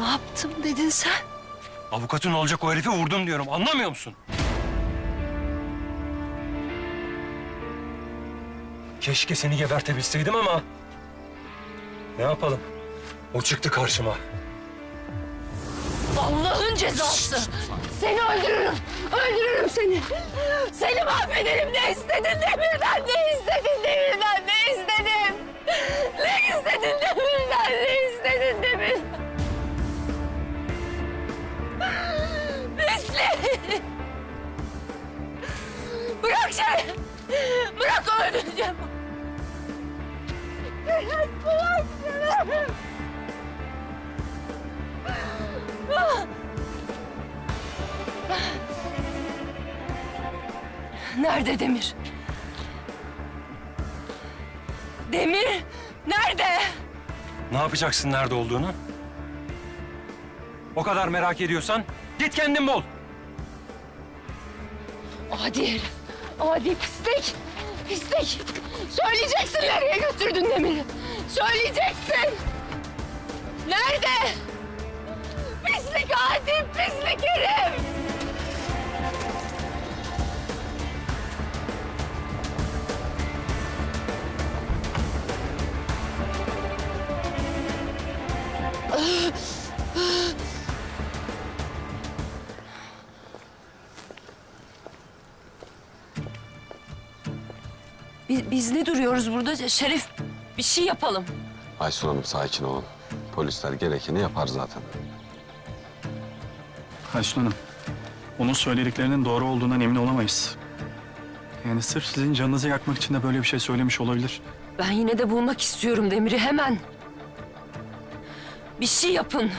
Ne yaptım dedin sen? Avukatın olacak o herifi vurdum diyorum. Anlamıyor musun? Keşke seni gebertebilseydim ama... Ne yapalım? O çıktı karşıma. Allah'ın cezası. Seni öldürürüm. Öldürürüm seni. Seni mahvederim. Ne istedin Demir'den? Ne istedin Demir'den? Ne istedin? Ne istedin Demir'den? Ne istedin Demir? Bırak şey. Bırak öldüreceğim. Bırak seni. Nerede Demir? Demir nerede? Ne yapacaksın nerede olduğunu? O kadar merak ediyorsan git kendin bul. Adi herif. Adi pislik. Pislik. Söyleyeceksin nereye götürdün Demir'i. Söyleyeceksin. Nerede? Pislik adi pislik herif. Biz, biz ne duruyoruz burada? Şerif bir şey yapalım. Aysun Hanım sakin olun. Polisler gerekeni yapar zaten. Aysun Hanım, onun söylediklerinin doğru olduğundan emin olamayız. Yani sırf sizin canınızı yakmak için de böyle bir şey söylemiş olabilir. Ben yine de bulmak istiyorum Demir'i hemen. Bir şey yapın.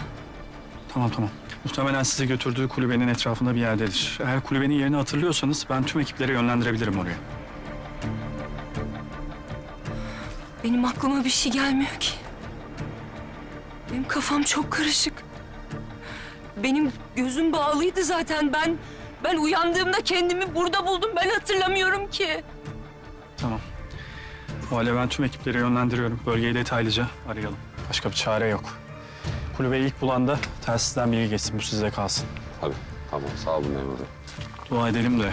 Tamam tamam. Muhtemelen sizi götürdüğü kulübenin etrafında bir yerdedir. Eğer kulübenin yerini hatırlıyorsanız ben tüm ekipleri yönlendirebilirim oraya. Benim aklıma bir şey gelmiyor ki. Benim kafam çok karışık. Benim gözüm bağlıydı zaten. Ben ben uyandığımda kendimi burada buldum. Ben hatırlamıyorum ki. Tamam. O halde ben tüm ekipleri yönlendiriyorum. Bölgeyi detaylıca arayalım. Başka bir çare yok. Kulübeyi ilk bulan da telsizden bilgi geçsin. Bu size kalsın. Tabii. Tamam sağ olun memur bey. Dua edelim de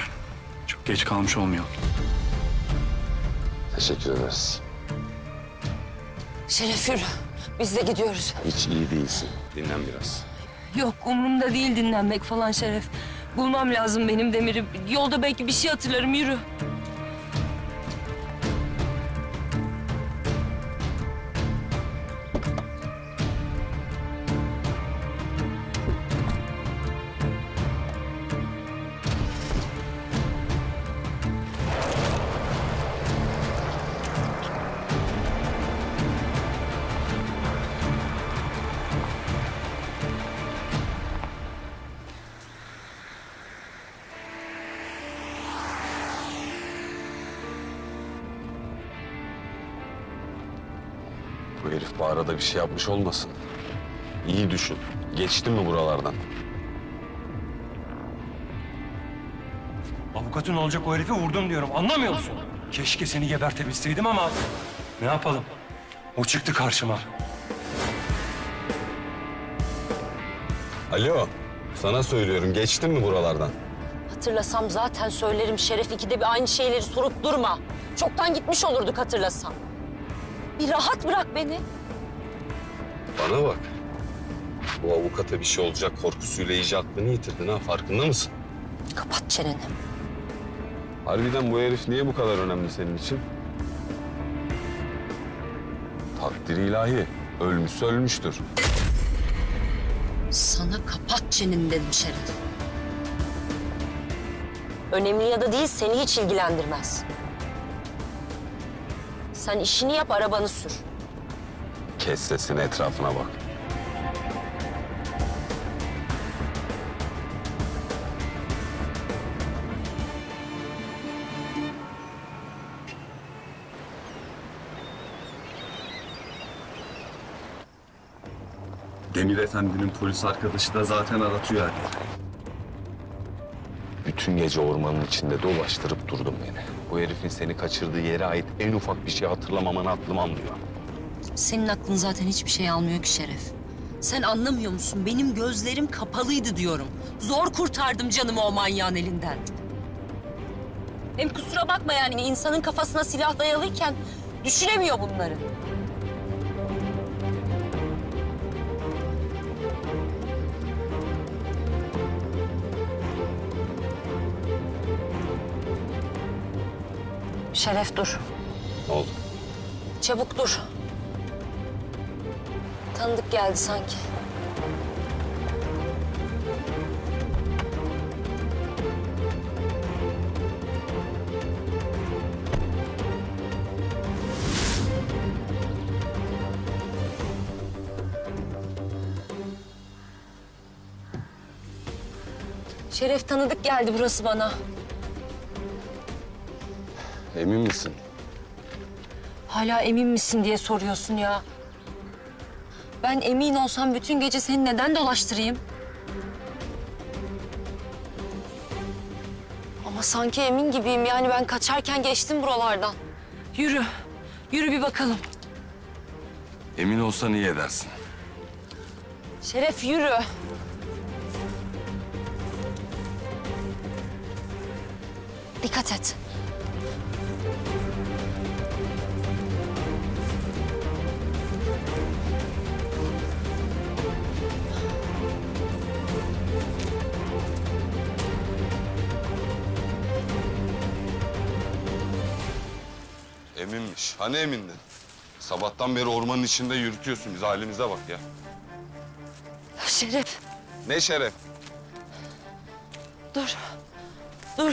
çok geç kalmış olmayalım. Teşekkür ederiz. Şeref yürü. Biz de gidiyoruz. Hiç iyi değilsin. Dinlen biraz. Yok umurumda değil dinlenmek falan Şeref. Bulmam lazım benim Demir'i. Yolda belki bir şey hatırlarım yürü. Bu herif Bahar'a da bir şey yapmış olmasın. İyi düşün. Geçtin mi buralardan? Avukatın olacak o herifi vurdum diyorum. Anlamıyor musun? Keşke seni gebertebilseydim ama... Ne yapalım? O çıktı karşıma. Alo. Sana söylüyorum. Geçtin mi buralardan? Hatırlasam zaten söylerim Şeref ikide bir aynı şeyleri sorup durma. Çoktan gitmiş olurduk hatırlasam. Bir rahat bırak beni. Bana bak. Bu avukata bir şey olacak korkusuyla iyice aklını yitirdin ha. Farkında mısın? Kapat çeneni. Harbiden bu herif niye bu kadar önemli senin için? Takdir ilahi. Ölmüşse ölmüştür. Sana kapat çeneni dedim Şeref. Önemli ya da değil seni hiç ilgilendirmez. Sen işini yap arabanı sür. Kes sesini etrafına bak. Demir Efendi'nin polis arkadaşı da zaten aratıyor her yeri. Bütün gece ormanın içinde dolaştırıp durdum beni. Bu herifin seni kaçırdığı yere ait en ufak bir şey hatırlamamanı aklım almıyor. Senin aklın zaten hiçbir şey almıyor ki Şeref. Sen anlamıyor musun? Benim gözlerim kapalıydı diyorum. Zor kurtardım canımı o manyağın elinden. Hem kusura bakma yani insanın kafasına silah dayalıyken düşünemiyor bunları. Şeref dur. Ne oldu? Çabuk dur. Tanıdık geldi sanki. Şeref tanıdık geldi burası bana. Emin misin? Hala emin misin diye soruyorsun ya. Ben emin olsam bütün gece seni neden dolaştırayım? Ama sanki emin gibiyim yani ben kaçarken geçtim buralardan. Yürü, yürü bir bakalım. Emin olsan iyi edersin. Şeref yürü. Dikkat et. Eminmiş. Hani emindin? Sabahtan beri ormanın içinde yürütüyorsun bizi. Halimize bak ya. Şeref Ne şeref. dur. Dur.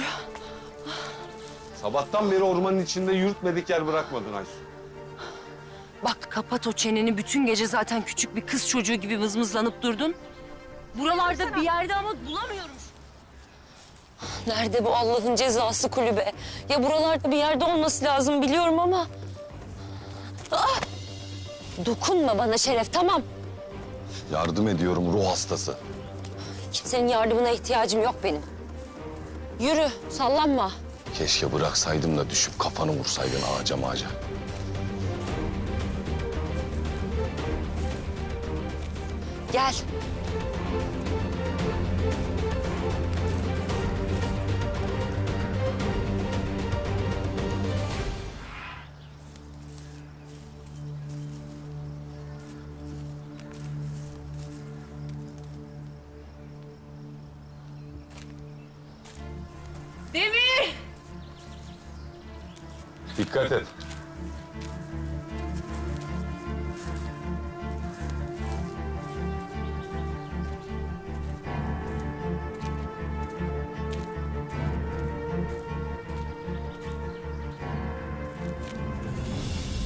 Sabahtan beri ormanın içinde yürütmedik yer bırakmadın Aysun. Bak kapat o çeneni. Bütün gece zaten küçük bir kız çocuğu gibi mızmızlanıp durdun. Buralarda bir yerde ama bulamıyorum. Nerede bu Allah'ın cezası kulübe? Ya buralarda bir yerde olması lazım biliyorum ama... Ah! Dokunma bana Şeref, tamam. Yardım ediyorum ruh hastası. Kimsenin yardımına ihtiyacım yok benim. Yürü, sallanma. Keşke bıraksaydım da düşüp kafanı vursaydın ağaca mağaca. Gel. Dikkat et.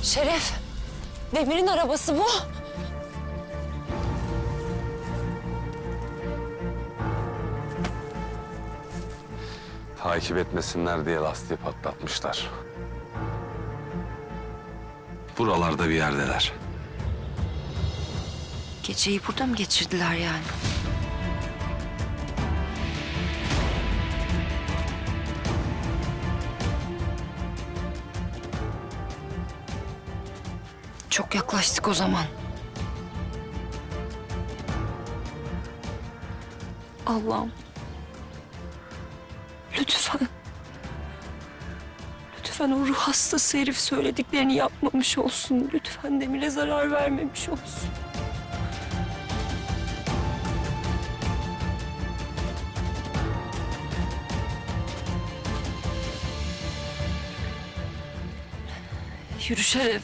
Şeref, Demir'in arabası bu. Takip etmesinler diye lastiği patlatmışlar. Buralarda bir yerdeler. Geceyi burada mı geçirdiler yani? Çok yaklaştık o zaman. Allah'ım. Lütfen o ruh hastası herif söylediklerini yapmamış olsun. Lütfen Demir'e zarar vermemiş olsun. Yürü Şeref.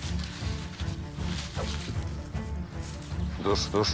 Dur, dur.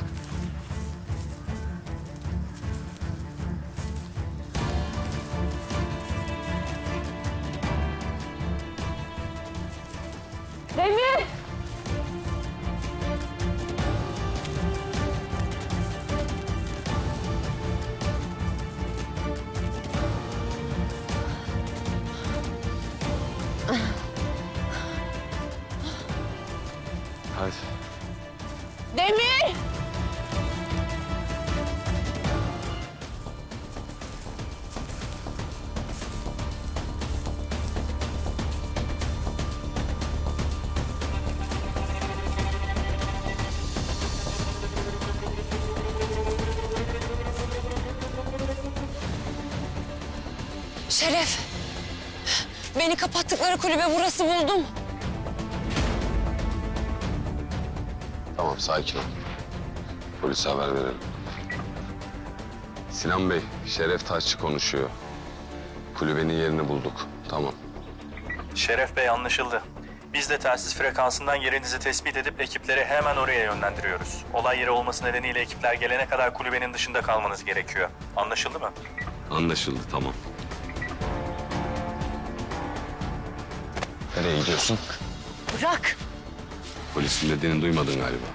Hadi. Demir! Şeref, beni kapattıkları kulübe burası buldum. Sakin ol. Polise haber verelim. Sinan Bey, Şeref Taşçı konuşuyor. Kulübenin yerini bulduk. Tamam. Şeref Bey anlaşıldı. Biz de telsiz frekansından yerinizi tespit edip ekipleri hemen oraya yönlendiriyoruz. Olay yeri olması nedeniyle ekipler gelene kadar kulübenin dışında kalmanız gerekiyor. Anlaşıldı mı? Anlaşıldı, tamam. Nereye gidiyorsun? Bırak. Polisin dediğini duymadın galiba.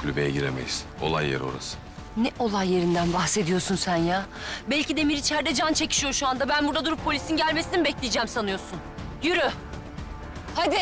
Kulübeye giremeyiz. Olay yeri orası. Ne olay yerinden bahsediyorsun sen ya? Belki Demir içeride can çekişiyor şu anda. Ben burada durup polisin gelmesini mi bekleyeceğim sanıyorsun? Yürü. Hadi.